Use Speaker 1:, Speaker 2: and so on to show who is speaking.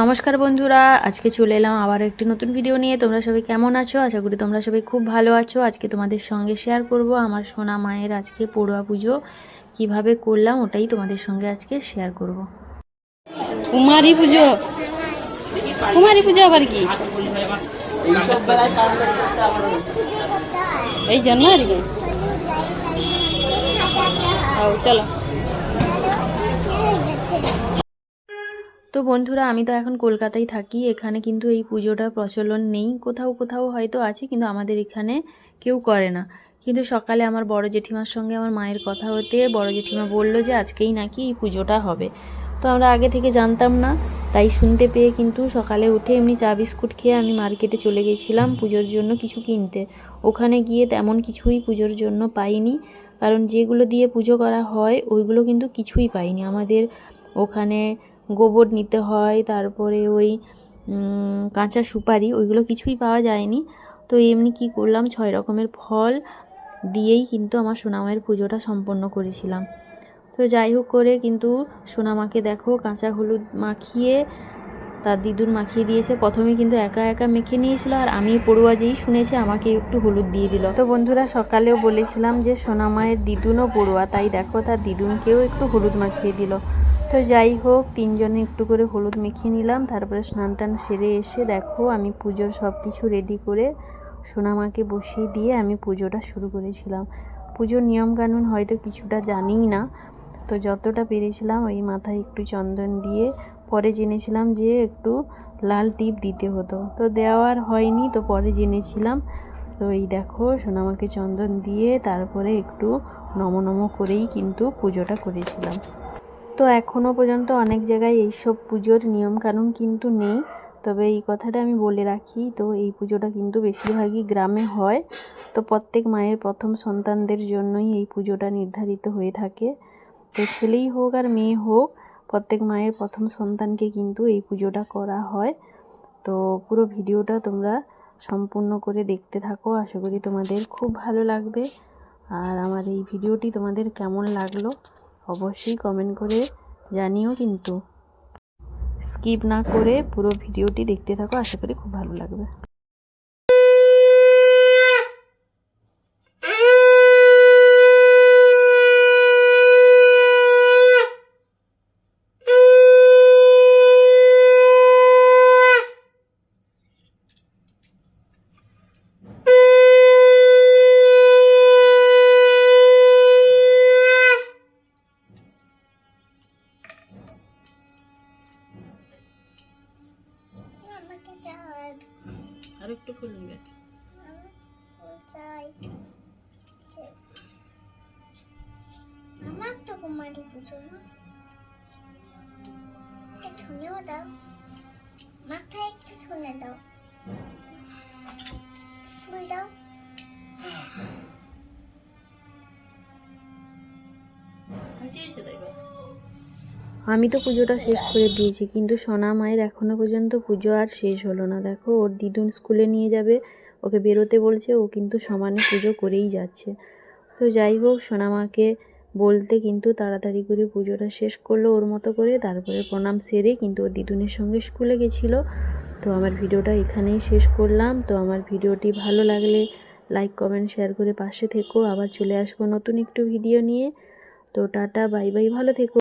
Speaker 1: নমস্কার বন্ধুরা আজকে চলে এলাম আবার একটি নতুন ভিডিও নিয়ে। তোমরা সবাই কেমন আছো? আশা করি তোমরা সবাই খুব ভালো আছো। আজকে তোমাদের সঙ্গে শেয়ার করব আমার সোনা মায়ের আজকে পড়ুয়া পুজো। কীভাবে করলাম ওটাই তোমাদের সঙ্গে আজকে শেয়ার করব।
Speaker 2: কুমারী পুজো। কুমারী পুজো আবার কি? এই জানুয়ারি? হও চলো।
Speaker 1: তো বন্ধুরা, আমি তো এখন কলকাতায় থাকি, এখানে কিন্তু এই পুজোটার প্রচলন নেই। কোথাও কোথাও হয়তো আছে, কিন্তু আমাদের এখানে কেউ করে না। কিন্তু সকালে আমার বড় জেঠিমার সঙ্গে আমার মায়ের কথা হতে বড় জেঠিমা বলল যে, আজকেই নাকি এই পুজোটা হবে। তো আমরা আগে থেকে জানতাম না, তাই শুনতে পেয়ে কিন্তু সকালে উঠে এমনি চা বিস্কুট খেয়ে আমি মার্কেটে চলে গেছিলাম পুজোর জন্য কিছু কিনতে। ওখানে গিয়ে তেমন কিছুই পুজোর জন্য পাইনি, কারণ যেগুলো দিয়ে পুজো করা হয়, ওইগুলো কিন্তু কিছুই পাইনি। আমাদের ওখানে গোবর নিতে হয়, তারপরে ওই কাঁচা সুপারি, ওইগুলো কিছুই পাওয়া যায়নি। তো এমনি কি করলাম, ছয় রকমের ফল দিয়েই কিন্তু আমার সোনামায়ের পুজোটা সম্পন্ন করেছিলাম। তো যাই হোক করে কিন্তু সোনামাকে দেখো কাঁচা হলুদ মাখিয়ে, তার দিদুর মাখিয়ে দিয়েছে। প্রথমে কিন্তু একা একা মেখে নিয়েছিল আর আমি পড়ুয়া যেই শুনেছি আমাকে একটু হলুদ দিয়ে দিল। তো বন্ধুরা সকালেও বলেছিলাম যে সোনামায়ের দিদুনও পড়ুয়া, তাই দেখো তার দিদুনকেও একটু হলুদ মাখিয়ে দিল। তো যাই হোক, তিনজনে একটু করে হলুদ মেখে নিলাম, তারপরে স্নান টান সেরে এসে দেখো আমি পুজোর সব কিছু রেডি করে সোনামাকে বসিয়ে দিয়ে আমি পুজোটা শুরু করেছিলাম। পুজোর নিয়মকানুন হয়তো কিছুটা জানিই না, তো যতটা পেরেছিলাম ওই মাথায় একটু চন্দন দিয়ে পরে জেনেছিলাম যে একটু লাল টিপ দিতে হতো। তো দেওয়ার হয়নি, তো পরে জেনেছিলাম। তো এই দেখো সোনামাকে চন্দন দিয়ে তারপরে একটু নম নম করেই কিন্তু পুজোটা করেছিলাম। তো এখনও পর্যন্ত অনেক জায়গায় এইসব পুজোর নিয়মকানুন কিন্তু নেই। তবে এই কথাটা আমি বলে রাখি, তো এই পুজোটা কিন্তু বেশিরভাগই গ্রামে হয়। তো প্রত্যেক মায়ের প্রথম সন্তানদের জন্যই এই পুজোটা নির্ধারিত হয়ে থাকে। তো ছেলেই হোক আর মেয়ে হোক, প্রত্যেক মায়ের প্রথম সন্তানকে কিন্তু এই পুজোটা করা হয়। তো পুরো ভিডিওটা তোমরা সম্পূর্ণ করে দেখতে থাকো। আশা করি তোমাদের খুব ভালো লাগবে। আর আমার এই ভিডিওটি তোমাদের কেমন লাগল অবশ্যই কমেন্ট করে জানিও কিন্তু। স্কিপ না করে পুরো ভিডিওটি দেখতে থাকো, আশা করি খুব ভালো লাগবে।
Speaker 2: আর একটু ফুল নিবে।
Speaker 3: আমার তো কুমারী পুজো না। শুনেও দাও। মাথায় একটু শুনে দাও। ফুল দাও।
Speaker 1: আমি তো পুজোটা শেষ করে দিয়েছি, কিন্তু সোনা মায়ের এখনও পর্যন্ত পুজো আর শেষ হলো না। দেখো, ওর দিদুন স্কুলে নিয়ে যাবে, ওকে বেরোতে বলছে, ও কিন্তু সমানে পুজো করেই যাচ্ছে। তো যাই হোক, সোনা মাকে বলতে কিন্তু তাড়াতাড়ি করে পুজোটা শেষ করল ওর মতো করে, তারপরে প্রণাম সেরে কিন্তু ওর দিদুনের সঙ্গে স্কুলে গেছিল। তো আমার ভিডিওটা এখানেই শেষ করলাম। তো আমার ভিডিওটি ভালো লাগলে লাইক, কমেন্ট, শেয়ার করে পাশে থেকো। আবার চলে আসব নতুন একটু ভিডিও নিয়ে। তো টাটা, বাই বাই, ভালো থেকো।